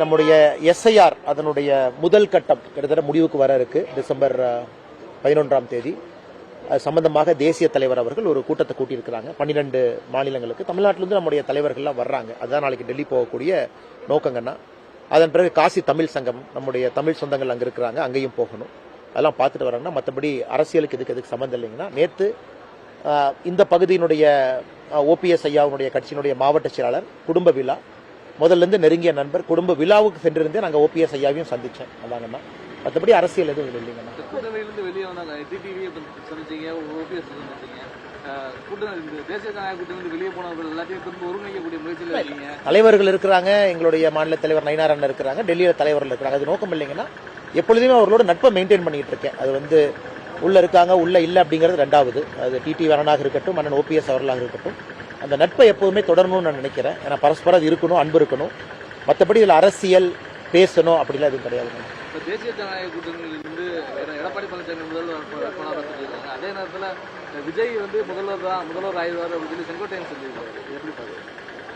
நம்முடைய எஸ்ஐஆர் அதனுடைய முதல் கட்டம் கிட்டத்தட்ட முடிவுக்கு வர இருக்கு. டிசம்பர் பதினொன்றாம் தேதி. சம்பந்தமாக தேசிய தலைவர் அவர்கள் ஒரு கூட்டத்தை கூட்டியிருக்கிறாங்க. பன்னிரெண்டு மாநிலங்களுக்கு. தமிழ்நாட்டிலிருந்து நம்முடைய தலைவர்கள்லாம் வர்றாங்க. அதுதான் நாளைக்கு டெல்லி போகக்கூடிய நோக்கங்கன்னா அதன் பிறகு காசி தமிழ் சங்கம் நம்முடைய தமிழ் சொந்தங்கள் அங்கே இருக்கிறாங்க. அங்கேயும் போகணும். அதெல்லாம் பார்த்துட்டு வராங்கன்னா மற்றபடி அரசியலுக்கு இதுக்கு எதுக்கு சம்மந்தம் இல்லைங்கன்னா நேற்று இந்த பகுதியினுடைய ஓபிஎஸ் ஐயாவுடைய கட்சியினுடைய மாவட்ட செயலாளர் குடும்ப விழா முதல்ல இருந்து நெருங்கிய நண்பர் குடும்ப விழாவுக்கு சென்றிருந்தே நாங்கள் ஓபிஎஸ் ஐயாவையும் சந்திச்சேன். அதாங்கண்ணா மற்றபடி அரசியல் எதுவும் இல்லை இல்லைங்கண்ணா கூட்டணியிலிருந்து வெளியே வந்தாங்க. டிடிவியை சந்திச்சீங்க ஓபிஎஸ் சந்திச்சீங்க. தலைவர்கள் இருக்கிறாங்க எங்களுடைய மாநில தலைவர் நயினாரன் இருக்கிறாங்க டெல்லியில் தலைவர்கள் இருக்கிறாங்க. அது நோக்கம் இல்லைங்கன்னா எப்பொழுதுமே அவர்களோட நட்பை மெயின்டைன் பண்ணிட்டு இருக்கேன். அது வந்து உள்ள இருக்காங்க உள்ள இல்லை அப்படிங்கிறது ரெண்டாவது. அது டிடி வரனாக இருக்கட்டும் அண்ணன் ஓபிஎஸ் அவர்களாக இருக்கட்டும். அந்த நட்பை எப்போதுமே தொடரணும்னு நான் நினைக்கிறேன். ஏன்னா பரஸ்பரம் அது இருக்கணும் அன்பு இருக்கணும். மற்றபடி இதில் அரசியல் பேசணும் அப்படிலாம் எதுவும் இப்போ தேசிய ஜனநாயக கூட்டணியிலிருந்து எட- எடப்பாடி பழனிசாமி முதல்வர் அதே நேரத்தில் விஜய் வந்து முதல்வர் தான் முதல்வர் ஆயிடுவார் அப்படின்னு சொல்லி செங்கோட்டையன் சொல்லியிருக்காரு. எப்படி பாருங்க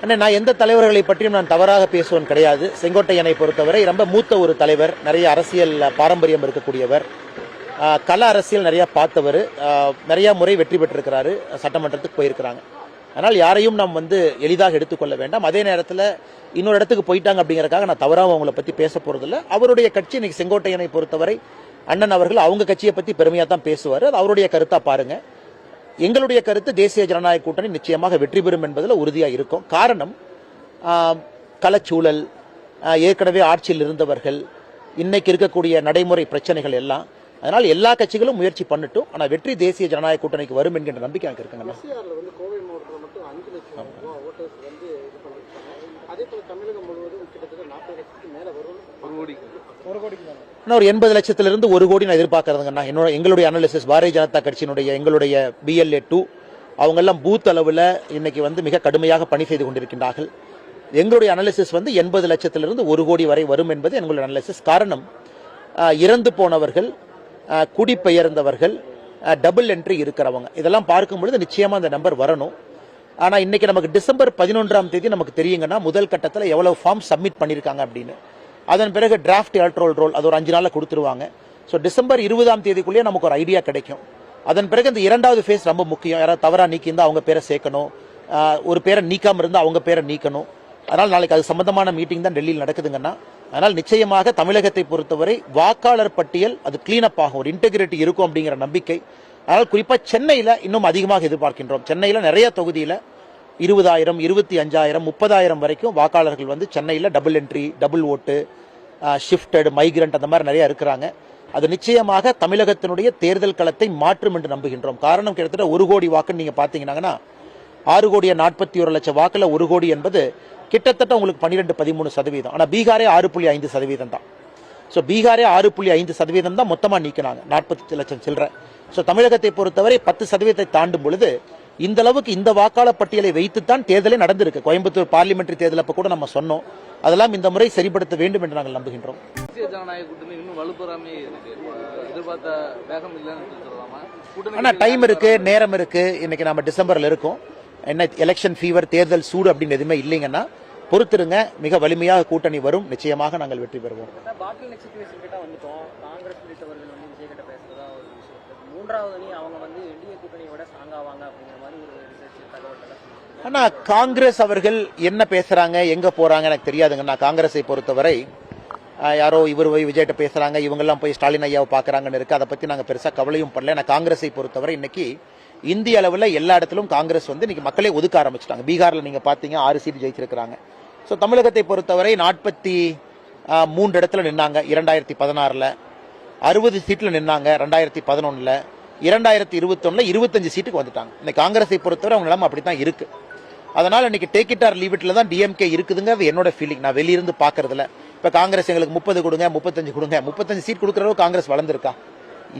அண்ணே நான் எந்த தலைவர்களை பற்றியும் நான் தவறாக பேசுவன் கிடையாது. செங்கோட்டையனை பொறுத்தவரை ரொம்ப மூத்த ஒரு தலைவர் நிறைய அரசியல் பாரம்பரியம் இருக்கக்கூடியவர். கள அரசியல் நிறைய பார்த்தவர். நிறைய முறை வெற்றி பெற்றிருக்கிறாரு. சட்டமன்றத்துக்கு போயிருக்கிறாங்க. அதனால் யாரையும் நாம் வந்து எளிதாக எடுத்துக்கொள்ள வேண்டாம். அதே நேரத்தில் இன்னொரு இடத்துக்கு போயிட்டாங்க அப்படிங்கிறக்காக நான் தவறாக அவங்கள பற்றி பேச போகிறதில்ல அவருடைய கட்சி இன்னைக்கு செங்கோட்டையனை பொறுத்தவரை அண்ணன் அவர்கள் அவங்க கட்சியை பற்றி பெருமையாக தான் பேசுவார். அது அவருடைய கருத்தாக பாருங்க. எங்களுடைய கருத்து தேசிய ஜனநாயக கூட்டணி நிச்சயமாக வெற்றி பெறும் என்பதில் உறுதியாக இருக்கும். காரணம் கலச்சூழல் ஏற்கனவே ஆட்சியில் இருந்தவர்கள் இன்னைக்கு இருக்கக்கூடிய நடைமுறை பிரச்சனைகள் எல்லாம். அதனால் எல்லா கட்சிகளும் முயற்சி பண்ணட்டும். ஆனால் வெற்றி தேசிய ஜனநாயக கூட்டணிக்கு வரும் என்கின்ற நம்பிக்கை எனக்கு இருக்குங்க எஸ்சிஆர்ல வந்து கோவை மாவட்டத்தில் மட்டும் அஞ்சு லட்சம் ரூபாய் ஓட்டர்ஸ் வந்து இது பண்ணிருக்காங்க அதே போல தமிழகம் முழுவதும் கிட்டத்தட்ட நாற்பது லட்சத்துக்கு மேல வரும் ஒரு எண்பது லட்சத்திலிருந்து ஒரு கோடி நான் எதிர்பார்க்கறதுங்கண்ணா என்னோட எங்களுடைய அனாலிசிஸ் பாரதிய ஜனதா கட்சியினுடைய எங்களுடைய பிஎல்ஏ டூ அவங்கெல்லாம் பூத் அளவில் இன்னைக்கு வந்து மிக கடுமையாக பணி செய்து கொண்டிருக்கின்றார்கள். எங்களுடைய அனாலிசிஸ் வந்து எண்பது லட்சத்திலிருந்து ஒரு கோடி வரை வரும் என்பது எங்களுடைய அனாலிசிஸ் காரணம் இறந்து போனவர்கள் குடிபெயர்ந்தவர்கள் டபுள் என்ட்ரி இருக்கிறவங்க. இதெல்லாம் பார்க்கும் பொழுது நிச்சயமா அந்த நம்பர் வரணும். ஆனால் இன்றைக்கி நமக்கு டிசம்பர் பதினொன்றாம் தேதி நமக்கு தெரியுங்கன்னா முதல் கட்டத்தில் எவ்வளோ ஃபார்ம் சப்மிட் பண்ணியிருக்காங்க அப்படின்னு. அதன் பிறகு டிராஃப்ட் எலக்ட்ரோல் ரோல் அது ஒரு அஞ்சு நாளில் கொடுத்துருவாங்க. ஸோ டிசம்பர் இருபதாம் தேதிக்குள்ளேயே நமக்கு ஒரு ஐடியா கிடைக்கும். அதன் பிறகு இந்த இரண்டாவது ஃபேஸ் ரொம்ப முக்கியம். யாராவது தவறாக நீக்கியிருந்தால் அவங்க பேரை சேர்க்கணும். ஒரு பேரை நீக்காமல் இருந்தால் அவங்க பேரை நீக்கணும். அதனால் நாளைக்கு அது சம்பந்தமான மீட்டிங் தான் டெல்லியில் நடக்குதுங்கன்னா அதனால் நிச்சயமாக தமிழகத்தை பொறுத்தவரை வாக்காளர் பட்டியல் அது கிளீனப் ஆகும். ஒரு இன்டெகிரிட்டி இருக்கும் அப்படிங்கிற நம்பிக்கை. அதனால் குறிப்பாக சென்னையில் இன்னும் அதிகமாக எதிர்பார்க்கின்றோம். சென்னையில் நிறைய தொகுதியில் இருபதாயிரம் இருபத்தி அஞ்சாயிரம் முப்பதாயிரம் வரைக்கும் வாக்காளர்கள் வந்து சென்னையில் டபுள் என்ட்ரி டபுள் ஓட்டு ஷிஃப்டட் மைக்ரண்ட் அந்த மாதிரி நிறைய இருக்கிறாங்க. அது நிச்சயமாக தமிழகத்தினுடைய தேர்தல் களத்தை மாற்றும் என்று நம்புகின்றோம். காரணம் கிட்டத்தட்ட ஒரு கோடி வாக்குன்னு நீங்கள் பார்த்தீங்கன்னா ஆறு கோடியே நாற்பத்தி ஒரு லட்சம் வாக்கில் ஒரு கோடி என்பது கிட்டத்தட்ட உங்களுக்கு பன்னிரெண்டு பதிமூணு சதவீதம். ஆனால் பீகாரே ஆறு புள்ளி ஐந்து சதவீதம் தான். ஸோ பீகாரே ஆறு புள்ளி ஐந்து சதவீதம் தான் மொத்தமாக நீக்கினாங்க. நாற்பத்தி லட்சம் சில்லற. ஸோ தமிழகத்தை பொறுத்தவரை பத்து சதவீதத்தை தாண்டும் பொழுது இந்த அளவுக்கு இந்த வாக்காளர் பட்டியலை வைத்துத்தான் தேர்தலே நடந்திருக்கு. கோயம்புத்தூர் பார்லிமெண்டரி தேர்தல் அப்ப கூட நம்ம சொன்னோம். அதெல்லாம் இந்த முறை சரிப்படுத்த வேண்டும் என்று நாங்கள் நம்புகின்றோம். தேசிய ஜனநாயக கூட்டணி இன்னும் வலுப்பெறாமே இருக்கு. அஹ் எதிர்பார்த்த வேகம் இல்லைன்னு சொல்லலாமா? கூட்டணி ஆனா டைம் இருக்கு நேரம் இருக்கு. இன்னைக்கு நம்ம டிசம்பர்ல இருக்கோம். என்ன எலெக்ஷன் ஃபீவர் தேர்தல் சூடு அப்படின்னு எதுவுமே இல்லைங்கன்னா பொறுத்திருங்க. மிக வலிமையாக கூட்டணி வரும். நிச்சயமாக நாங்கள் வெற்றி பெறுவோம். மூன்றாவது அணி அவங்க வந்து என்டிஏ கூட்டணியோட ஸ்ட்ராங் ஆவாங்க அப்படிங்கிற மாதிரி ஒரு ரிசர்ச் தகவல் ஆனா காங்கிரஸ் அவர்கள் என்ன பேசுறாங்க எங்க போறாங்க எனக்கு தெரியாதுங்க நான் காங்கிரஸை பொறுத்தவரை யாரோ இவர் போய் விஜய்கிட்ட பேசுறாங்க இவங்கெல்லாம் போய் ஸ்டாலின் ஐயாவை பார்க்குறாங்கன்னு இருக்குது அதை பற்றி நாங்கள் பெருசாக கவலையும் படல. ஏன்னா காங்கிரஸை பொறுத்தவரை இன்னைக்கு இந்திய அளவில் எல்லா இடத்துலும் காங்கிரஸ் வந்து இன்றைக்கி மக்களே ஒதுக்க ஆரம்பிச்சிட்டாங்க. பீகாரில் நீங்கள் பார்த்தீங்க ஆறு சீட் ஜெயிச்சிருக்கிறாங்க. ஸோ தமிழகத்தை பொறுத்தவரை நாற்பத்தி மூன்று இடத்துல நின்னாங்க. இரண்டாயிரத்தி பதினாறில் அறுபது சீட்டில் நின்னாங்க ரெண்டாயிரத்தி பதினொன்றில் இரண்டாயிரத்தி இருபத்தொன்னில் இருபத்தஞ்சு சீட்டுக்கு வந்துட்டாங்க. இந்த காங்கிரஸை பொறுத்தவரை அவங்க நிலைமை அப்படித்தான் இருக்குது அதனால் இன்னைக்கு டேக் இட் ஆர் லீவ் தான் டிஎம்கே இருக்குதுங்கிறது என்னோட ஃபீலிங் நான் வெளியிருந்து பார்க்குறதுல இப்போ காங்கிரஸ் எங்களுக்கு முப்பது கொடுங்க முப்பத்தஞ்சு கொடுங்க. முப்பத்தஞ்சு சீட் கொடுக்குற காங்கிரஸ் வளர்ந்துருக்கா?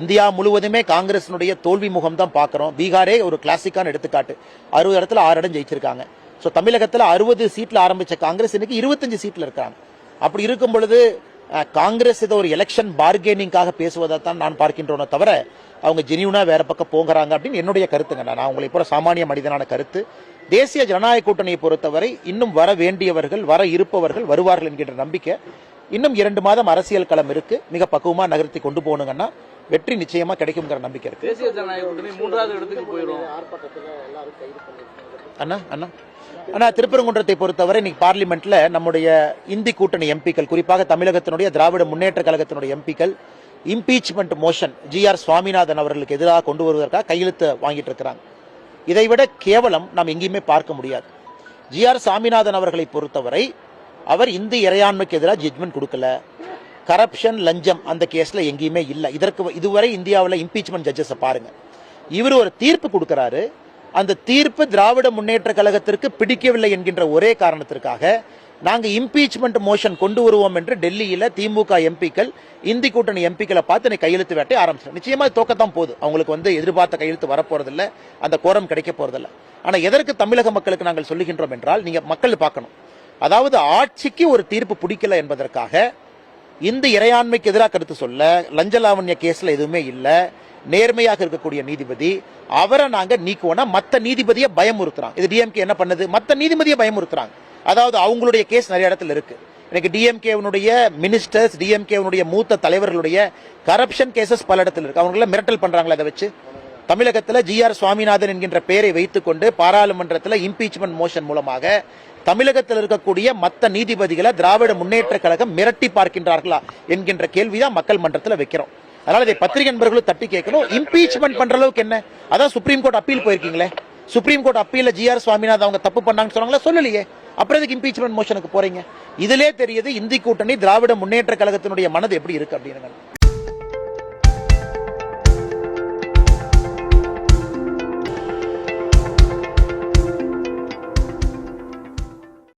இந்தியா முழுவதுமே காங்கிரஸினுடைய தோல்வி முகம் தான் பார்க்குறோம். பீகாரே ஒரு கிளாசிக்கான எடுத்துக்காட்டு. அறுபது இடத்துல ஆறு இடம் ஜெயிச்சிருக்காங்க. ஸோ தமிழகத்தில் அறுபது சீட்டில் ஆரம்பித்த காங்கிரஸ் இன்னைக்கு இருபத்தஞ்சு சீட்டில் இருக்காங்க அப்படி இருக்கும் பொழுது காங்கிரஸ் இதை ஒரு எலெக்ஷன் பார்கெனிங்காக பேசுவதை தான் நான் பார்க்கின்றோனே தவிர அவங்க ஜெனியூனா வேற பக்கம் போகிறாங்க அப்படின்னு என்னுடைய கருத்துங்க. நான் உங்களை போல சாமானிய மனிதனான கருத்து. தேசிய ஜனநாயக கூட்டணியை பொறுத்தவரை இன்னும் வர வேண்டியவர்கள் வர இருப்பவர்கள் வருவார்கள் என்கின்ற நம்பிக்கை. இன்னும் இரண்டு மாதம் அரசியல் களம் இருக்கு. மிக பக்குவமா நகர்த்தி கொண்டு போகணுங்கன்னா வெற்றி நிச்சயமா கிடைக்குங்கிற நம்பிக்கை இருக்கு. தேசிய ஜனநாயக கூட்டணி மூன்றாவது இடத்துக்கு போயிடும் அண்ணா அண்ணா. அண்ணா திருப்பரங்குன்றத்தை பொறுத்தவரை இன்னைக்கு பார்லிமெண்ட்ல நம்முடைய இந்தி கூட்டணி எம்பிக்கள் குறிப்பாக தமிழகத்தினுடைய திராவிட முன்னேற்ற கழகத்தினுடைய எம்பிக்கள் impeachment motion G R Swaminathan அவர்களுக்கு எதிராக கொண்டு வருவதற்காக கையெழுத்து வாங்கிட்டு இருக்கிறாங்க. இதைவிட கேவலம் நாம் எங்கேயுமே பார்க்க முடியாது. ஜி ஆர் சாமிநாதன் அவர்களை பொறுத்தவரை அவர் இந்தி இறையாண்மைக்கு எதிராக ஜட்மெண்ட் கொடுக்கல. கரப்ஷன் லஞ்சம் அந்த கேஸில் எங்கேயுமே இல்லை. இதற்கு இதுவரை இந்தியாவில் இம்பீச்மெண்ட் ஜட்ஜஸை பாருங்கள் இவர் ஒரு தீர்ப்பு கொடுக்குறாரு. அந்த தீர்ப்பு திராவிட முன்னேற்ற கழகத்திற்கு பிடிக்கவில்லை என்கின்ற ஒரே காரணத்திற்காக நாங்கள் இம்பீச்மெண்ட் மோஷன் கொண்டு வருவோம் என்று டெல்லியில் திமுக எம்பிக்கள் இந்தி கூட்டணி எம்பிக்களை பார்த்து நீ கையெழுத்து வேட்டை ஆரம்பிச்சிடும் நிச்சயமாக தோக்கத்தான் போகுது. அவங்களுக்கு வந்து எதிர்பார்த்த கையெழுத்து வரப்போறதில்ல. அந்த கோரம் கிடைக்க போறதில்ல. ஆனால் எதற்கு தமிழக மக்களுக்கு நாங்கள் சொல்லுகின்றோம் என்றால் நீங்கள் மக்கள் பார்க்கணும். அதாவது ஆட்சிக்கு ஒரு தீர்ப்பு பிடிக்கல என்பதற்காக இந்த இறையாண்மைக்கு எதிராக கருத்து சொல்ல லஞ்சலாவண்ய கேஸில் கேஸ்ல எதுவுமே இல்லை. நேர்மையாக இருக்கக்கூடிய நீதிபதி. அவரை நாங்க நீக்குவோம்னா மற்ற நீதிபதியை பயமுறுத்துறாங்க. இது டிஎம்கே என்ன பண்ணுது? மற்ற நீதிபதியை பயமுறுத்துறாங்க. அதாவது அவங்களுடைய கேஸ் நிறைய இடத்துல இருக்கு. எனக்கு டிஎம்கேவனுடைய மினிஸ்டர்ஸ் டிஎம்கேவனுடைய மூத்த தலைவர்களுடைய கரப்ஷன் கேசஸ் பல இடத்துல இருக்கு. அவங்கள மிரட்டல் பண்றாங்களா அதை வச்சு. தமிழகத்தில் ஜி ஆர் சுவாமிநாதன் என்கின்ற பெயரை வைத்துக்கொண்டு பாராளுமன்றத்தில் இம்பீச்மெண்ட் மோஷன் மூலமாக தமிழகத்தில் இருக்கக்கூடிய மற்ற நீதிபதிகளை திராவிட முன்னேற்ற கழகம் மிரட்டி பார்க்கின்றார்களா என்கின்ற கேள்விதான் மக்கள் மன்றத்தில் வைக்கிறோம். அதனால இதை பத்திரிகை நண்பர்களும் தட்டி கேட்கணும். இம்பீச்மெண்ட் பண்ற அளவுக்கு என்ன? அதான் சுப்ரீம் கோர்ட் அப்பீல் போயிருக்கீங்களே? சுப்ரீம் கோர்ட் அப்பீல ஜி ஆர் சுவாமிநாத் அவங்க தப்பு பண்ணாங்கன்னு சொன்னாங்களா? சொல்லலையே. அப்புறம் எதுக்கு இம்பீச்மெண்ட் மோஷனுக்கு போறீங்க? இதிலே தெரியுது இந்தி கூட்டணி திராவிட முன்னேற்ற கழகத்தினுடைய மனது எப்படி இருக்கு அப்படின்னு